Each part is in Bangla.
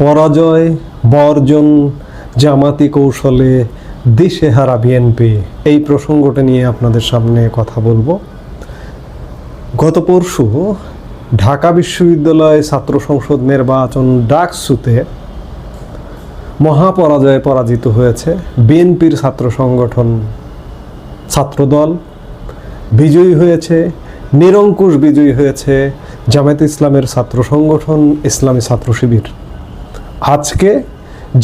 পরাজয়, বর্জন, জামাতি কৌশলে দিশেহারা বিএনপি, এই প্রসঙ্গটা নিয়ে আপনাদের সামনে কথা বলব। গত পরশু ঢাকা বিশ্ববিদ্যালয় ছাত্র সংসদ নির্বাচন ডাকসুতে মহাপরাজয়ে পরাজিত হয়েছে বিএনপির ছাত্র সংগঠন ছাত্রদল। বিজয়ী হয়েছে, নিরঙ্কুশ বিজয়ী হয়েছে জামায়াত ইসলামের ছাত্র সংগঠন, ইসলামী ছাত্র শিবির। আজকে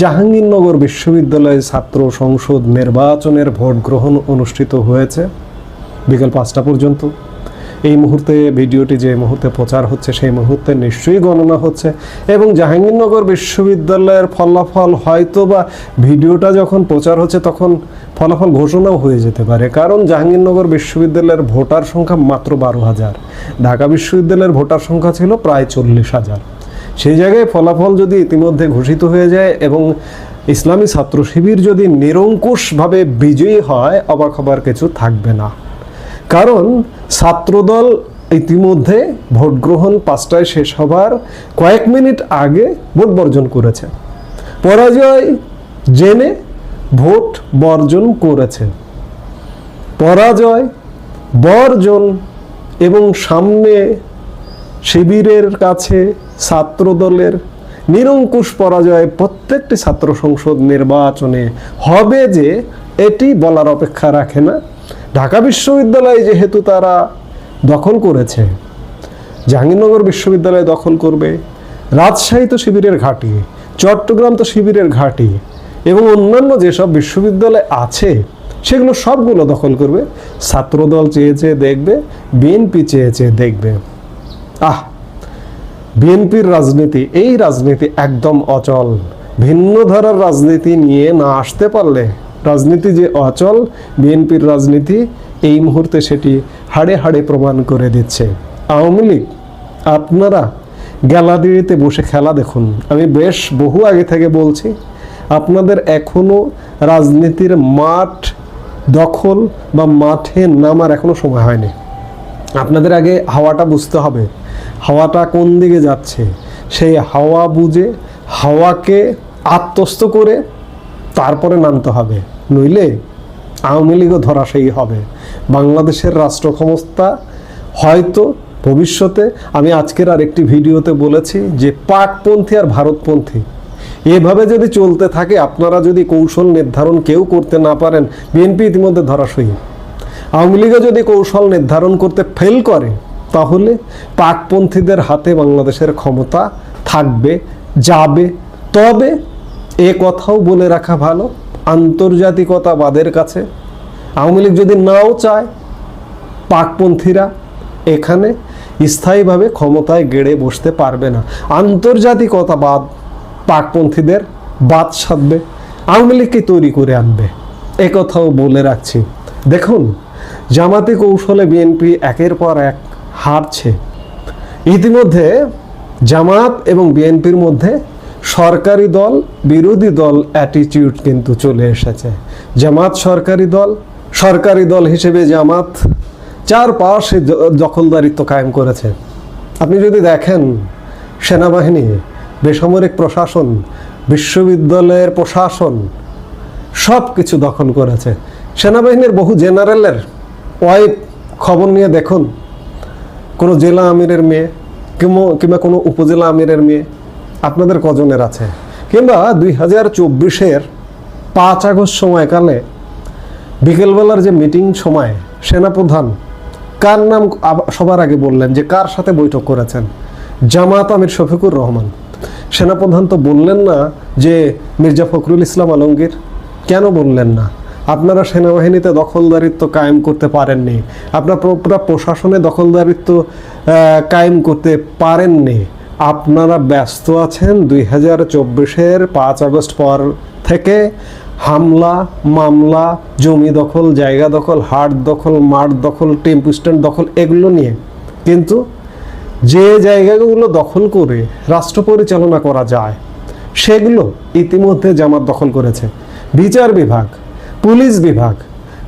জাহাঙ্গীরনগর বিশ্ববিদ্যালয়ে ছাত্র সংসদ নির্বাচনের ভোট গ্রহণ অনুষ্ঠিত হয়েছে বিকেল পাঁচটা পর্যন্ত। এই মুহূর্তে ভিডিওটি যে মুহূর্তে প্রচার হচ্ছে, সেই মুহূর্তে নিশ্চয়ই গণনা হচ্ছে এবং জাহাঙ্গীরনগর বিশ্ববিদ্যালয়ের ফলাফল হয়তো বা ভিডিওটা যখন প্রচার হচ্ছে তখন ফলাফল ঘোষণাও হয়ে যেতে পারে। কারণ জাহাঙ্গীরনগর বিশ্ববিদ্যালয়ের ভোটার সংখ্যা মাত্র বারো হাজার। ঢাকা বিশ্ববিদ্যালয়ের ভোটার সংখ্যা ছিল প্রায় চল্লিশ হাজার। সেই জায়গায় ফলাফল যদি ইতিমধ্যে ঘোষিত হয়ে যায় এবং ইসলামী ছাত্র শিবির যদি নিরঙ্কুশভাবে বিজয়ী হয়, অবাক হবার কিছু থাকবে না। কারণ ছাত্রদল ইতিমধ্যে ভোট গ্রহণ পাঁচটায় শেষ হবার কয়েক মিনিট আগে ভোট বর্জন করেছে। পরাজয় জেনে ভোট বর্জন করেছে। পরাজয় বর্জন এবং সামনে শিবিরের কাছে ছাত্রদলের নিরঙ্কুশ পরাজয় প্রত্যেকটি ছাত্র সংসদ নির্বাচনে হবে যে এটি বলার অপেক্ষা রাখে না। ঢাকা বিশ্ববিদ্যালয় যেহেতু তারা দখল করেছে, জাহাঙ্গীরনগর বিশ্ববিদ্যালয় দখল করবে, রাজশাহী তো শিবিরের ঘাঁটি, চট্টগ্রাম তো শিবিরের ঘাঁটি এবং অন্যান্য যেসব বিশ্ববিদ্যালয় আছে সেগুলো সবগুলো দখল করবে। ছাত্রদল চেয়ে চেয়ে দেখবে, বিএনপি চেয়ে চেয়ে দেখবে। আহ, বিএনপির রাজনীতি, এই রাজনীতি একদম অচল। ভিন্ন ধারার রাজনীতি নিয়ে না আসতে পারলে রাজনীতি যে অচল, বিএনপির রাজনীতি এই মুহূর্তে সেটি হাড়ে হাড়ে প্রমাণ করে দিচ্ছে। আওয়ামী লীগ, আপনারা গ্যালারিতে বসে খেলা দেখুন। আমি বেশ বহু আগে থেকে বলছি, আপনাদের এখনও রাজনীতির মাঠ দখল বা মাঠে নামার এখনও সময় হয়নি। আপনাদের আগে হাওয়াটা বুঝতে হবে। হাওয়াটা কোন দিকে যাচ্ছে? সেই হাওয়া বুঝে হাওয়াকে আত্মস্থ করে তারপরে নামতে হবে। নইলে আওয়ামী লীগও ধরাশায়ী হবে। বাংলাদেশের রাষ্ট্র ক্ষমতা হয়তো ভবিষ্যতে, আমি আজকের আরেকটি ভিডিওতে বলেছি যে পাকপন্থী আর ভারতপন্থী, এভাবে যদি চলতে থাকে, আপনারা যদি কৌশল নির্ধারণ কেউ করতে না পারেন, বিএনপি ইতিমধ্যে ধরাশয়ী। আওয়ামী লীগও যদি কৌশল নির্ধারণ করতে ফেল করে তাহলে পাকপন্থীদের হাতে বাংলাদেশের ক্ষমতা থাকবে, যাবে। তবে এ কথাও বলে রাখা ভালো, আন্তর্জাতিকতাবাদের কাছে। আওয়ামী লীগ যদি নাও চায়, পাকপন্থীরা এখানে স্থায়ীভাবে ক্ষমতায় গেড়ে বসতে পারবে না। আন্তর্জাতিকতাবাদ পাকপন্থীদের বাদ সাধবে, আওয়ামী লীগকে তৈরি করে আনবে? এ কথাও বলে রাখছি। দেখুন, জামাতি কৌশলে বিএনপি একের পর এক হারছে। ইতিমধ্যে জামাত এবং বিএনপির মধ্যে সরকারি দল, বিরোধী দল অ্যাটিটিউড কিন্তু চলে এসেছে। জামাত সরকারি দল সরকারি দল হিসেবে জামাত চারপাশে দখলদারিত্ব কায়েম করেছে। আপনি যদি দেখেন সেনাবাহিনী, বেসামরিক প্রশাসন, বিশ্ববিদ্যালয়ের প্রশাসন সব কিছু দখল করেছে। সেনাবাহিনীর বহু জেনারেলের ওয়াইফ খবর নিয়ে দেখুন। কোনো জেলা আমিরের মেয়ে কিংবা কোনো উপজেলা আমিরের মেয়ে আপনাদের কজনের আছে। কিংবা দুই হাজার চব্বিশের পাঁচ আগস্ট সময়কালে বিকেলবেলার যে মিটিং সময়, সেনাপ্রধান কার নাম সবার আগে বললেন যে কার সাথে বৈঠক করেছেন? জামাত আমির শফিকুর রহমান। সেনাপ্রধান তো বললেন না যে মির্জা ফখরুল ইসলাম আলমগীর। কেন বললেন না? আপনারা সেনাবাহিনীতে দখলদারিত্ব কায়েম করতে পারেননি। আপনার পুরো পুরো প্রশাসনে দখলদারিত্ব কায়েম করতে পারেননি। আপনারা ব্যস্ত আছেন দুই হাজার চব্বিশের পাঁচ আগস্ট পর থেকে। হামলা, মামলা, জমি দখল, জায়গা দখল, হাট দখল, মাঠ দখল, টেম্পু স্ট্যান্ড দখল, এগুলো নিয়ে। কিন্তু যে জায়গাগুলো দখল করে রাষ্ট্র পরিচালনা করা যায়, সেগুলো ইতিমধ্যে জামাত দখল করেছে। বিচার বিভাগ পুলিশ বিভাগ।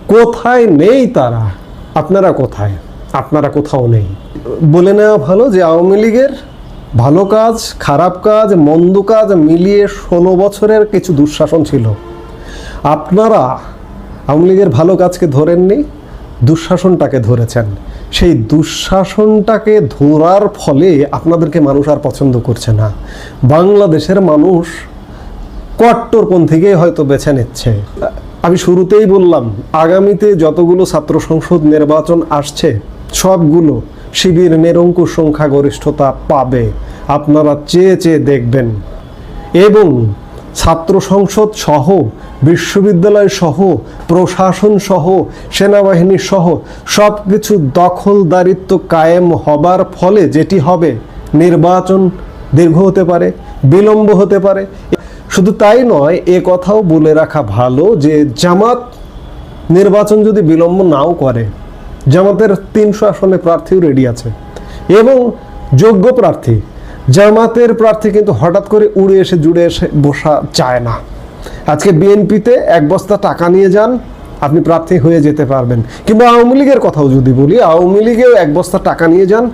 কোথায় নেই তারা? আপনারা কোথায়? আপনারা কোথাও নেই। বলে নেওয়া ভালো যে আওয়ামী লীগের ভালো কাজ, খারাপ কাজ, মন্দ কাজ মিলিয়ে ষোলো বছরের কিছু দুঃশাসন ছিল। আপনারা আওয়ামী লীগের ভালো কাজকে ধরেননি, দুঃশাসনটাকে ধরেছেন। সেই দুঃশাসনটাকে ধরার ফলে আপনাদেরকে মানুষ আর পছন্দ করছে না। বাংলাদেশের মানুষ কট্টরপন্থীকেই হয়তো বেছে নিচ্ছে। আমি শুরুতেই বললাম, আগামীতে যতগুলো ছাত্র সংসদ নির্বাচন আসছে, সবগুলো শিবির নিরঙ্কুশ সংখ্যাগরিষ্ঠতা পাবে। আপনারা চেয়ে চেয়ে দেখবেন। এবং ছাত্র সংসদ সহ, বিশ্ববিদ্যালয় সহ, প্রশাসন সহ, সেনাবাহিনী সহ সব কিছু দখলদারিত্ব কায়েম হবার ফলে যেটি হবে, নির্বাচন দীর্ঘ হতে পারে, বিলম্ব হতে পারে। শুধু তাই নয়, এ কথাও বলে রাখা ভালো যে জামাত নির্বাচন যদি বিলম্ব নাও করে, জামাতের তিনশো আসনে প্রার্থীও রেডি আছে। এবং যোগ্য প্রার্থী, জামাতের প্রার্থী কিন্তু হঠাৎ করে উড়ে এসে জুড়ে এসে বসা চায় না। আজকে বিএনপিতে এক বস্তা টাকা নিয়ে যান, আপনি প্রার্থী হয়ে যেতে পারবেন। কিংবা আওয়ামী লীগের কথাও যদি বলি, আওয়ামী লীগেও এক বস্তা টাকা নিয়ে যান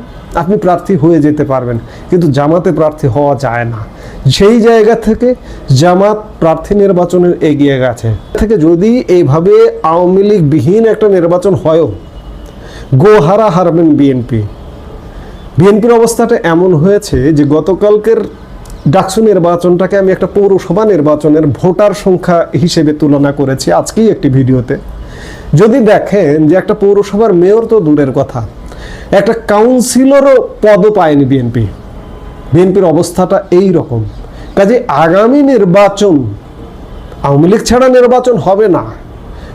আপনি প্রার্থী হয়ে যেতে পারবেন, কিন্তু জামাতে প্রার্থী হওয়া যায় না। সেই জায়গা থেকে জামাত প্রার্থী নির্বাচনের এগিয়ে গেছে। থেকে যদি এইভাবে আওয়ামী লীগ বিহীন একটা নির্বাচন হয়ও, গোহারা হারবেন বিএনপি বিএনপির অবস্থাটা এমন হয়েছে যে গতকালকের ডাকসু নির্বাচনটাকে আমি একটা পৌরসভা নির্বাচনের ভোটার সংখ্যা হিসেবে তুলনা করেছি আজকেই একটি ভিডিওতে। যদি দেখেন যে একটা পৌরসভার মেয়র তো দূরের কথা একটা কাউন্সিলরও পদও পায়নি বিএনপি বিএনপির অবস্থাটা এই রকম। কাজে আগামী নির্বাচন আওয়ামী লীগ ছাড়া নির্বাচন হবে না।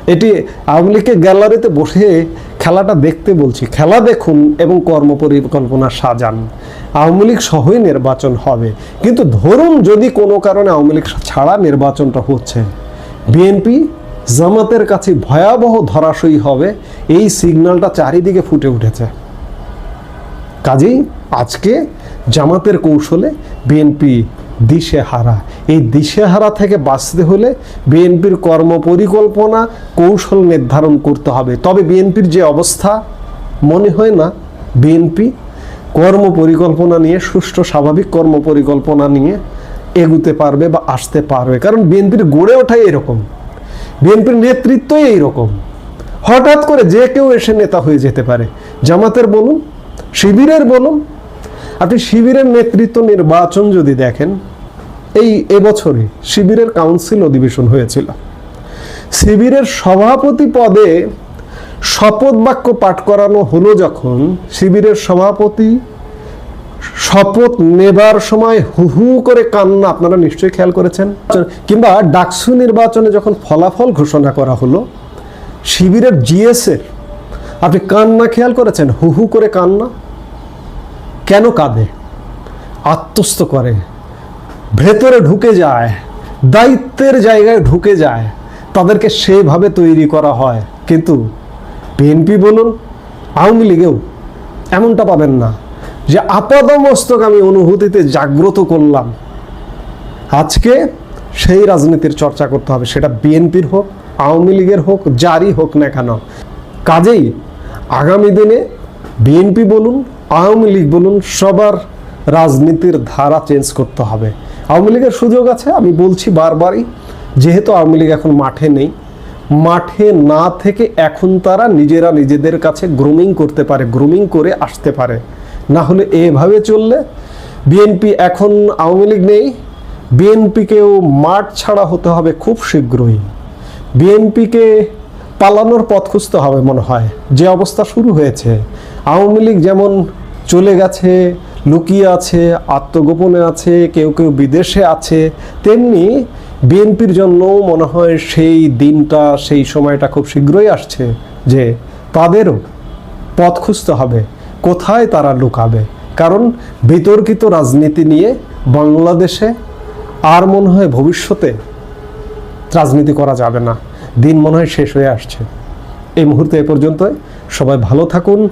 এটি আওয়ামী লীগকে গ্যালারিতে বসে খেলাটা দেখতে বলছি। খেলা দেখুন এবং কর্ম পরিকল্পনা সাজান। আওয়ামী লীগ সহই নির্বাচন হবে। কিন্তু ধরুন যদি কোনো কারণে আওয়ামী লীগ ছাড়া নির্বাচনটা হচ্ছে। বিএনপি জামাতের কাছে ভয়াবহ ধরাশয়ী হবে। এই সিগন্যালটা চারিদিকে ফুটে উঠেছে। কাজেই আজকে জামাতের কৌশলে বিএনপি দিশেহারা। এই দিশেহারা থেকে বাঁচতে হলে বিএনপির কর্মপরিকল্পনা, কৌশল নির্ধারণ করতে হবে। তবে বিএনপির যে অবস্থা, মনে হয় না বিএনপি কর্মপরিকল্পনা নিয়ে, সুষ্ঠু স্বাভাবিক কর্মপরিকল্পনা নিয়ে এগুতে পারবে বা আসতে পারবে? কারণ বিএনপির গড়ে ওঠাই এরকম বিএনপির নেতৃত্বই এইরকম। হঠাৎ করে যে কেউ এসে নেতা হয়ে যেতে পারে। জামাতের বলুন শিবিরের বলুন। আপনি শিবিরের নেতৃত্ব নির্বাচন যদি দেখেন, এই এবছরে শিবিরের কাউন্সিল অধিবেশন হয়েছিল। শিবিরের সভাপতি পদে শপথ বাক্য পাঠ করানো হলো যখন শিবিরের সভাপতি শপথ নেবার সময় হু হু করে কান্না, আপনারা নিশ্চয়ই খেয়াল করেছেন, কিংবা ডাকসু নির্বাচনে যখন ফলাফল ঘোষণা করা হলো, শিবিরের জিএসের, আপনি কান্না খেয়াল করেছেন? হু হু করে কান্না? কেন কাঁদে? আত্মস্থ করে। ভেতরে ঢুকে যায়, দায়িত্বের জায়গায় ঢুকে যায়। তাদেরকে সেভাবে তৈরি করা হয়। কিন্তু বিএনপি বলুন, আওয়ামী লীগেও এমনটা পাবেন না যে আপাদমস্তক আমি অনুভূতিতে জাগ্রত করলাম। আজকে সেই রাজনীতির চর্চা করতে হবে। সেটা বিএনপির হোক, আওয়ামী লীগের হোক, যারই হোক না কেন। কাজেই আগামী দিনে বিএনপি বলুন আওয়ামী লীগ বলুন, সবার রাজনীতির ধারা চেঞ্জ করতে হবে। আওয়ামী লীগের সুযোগ আছে, আমি বলছি বারবারই, যেহেতু আওয়ামী লীগ এখন মাঠে নেই, মাঠে না থেকে এখন তারা নিজেরা নিজেদের কাছে গ্রুমিং করতে পারে গ্রুমিং করে আসতে পারে। না হলে এভাবে চললে বিএনপি এখন আওয়ামী লীগ নেই বিএনপিকেও মাঠ ছাড়া হতে হবে খুব শীঘ্রই। বিএনপিকে পালানোর পথ খুঁজতে হবে মনে হয়, যে অবস্থা শুরু হয়েছে। আওয়ামী লীগ যেমন চলে গেছে, লুকিয়ে আছে, আত্মগোপনে আছে, কেউ কেউ বিদেশে আছে, তেমনি বিএনপির জন্য মনে হয় সেই দিনটা, সেই সময়টা খুব শীঘ্রই আসছে যে তাদেরও পথ খুঁজতে হবে, কোথায় তারা লুকাবে। কারণ বিতর্কিত রাজনীতি নিয়ে বাংলাদেশে আর মনে হয় ভবিষ্যতে রাজনীতি করা যাবে না। দিন মনে হয় শেষ হয়ে আসছে। এই মুহূর্তে এ পর্যন্ত সবাই ভালো থাকুন।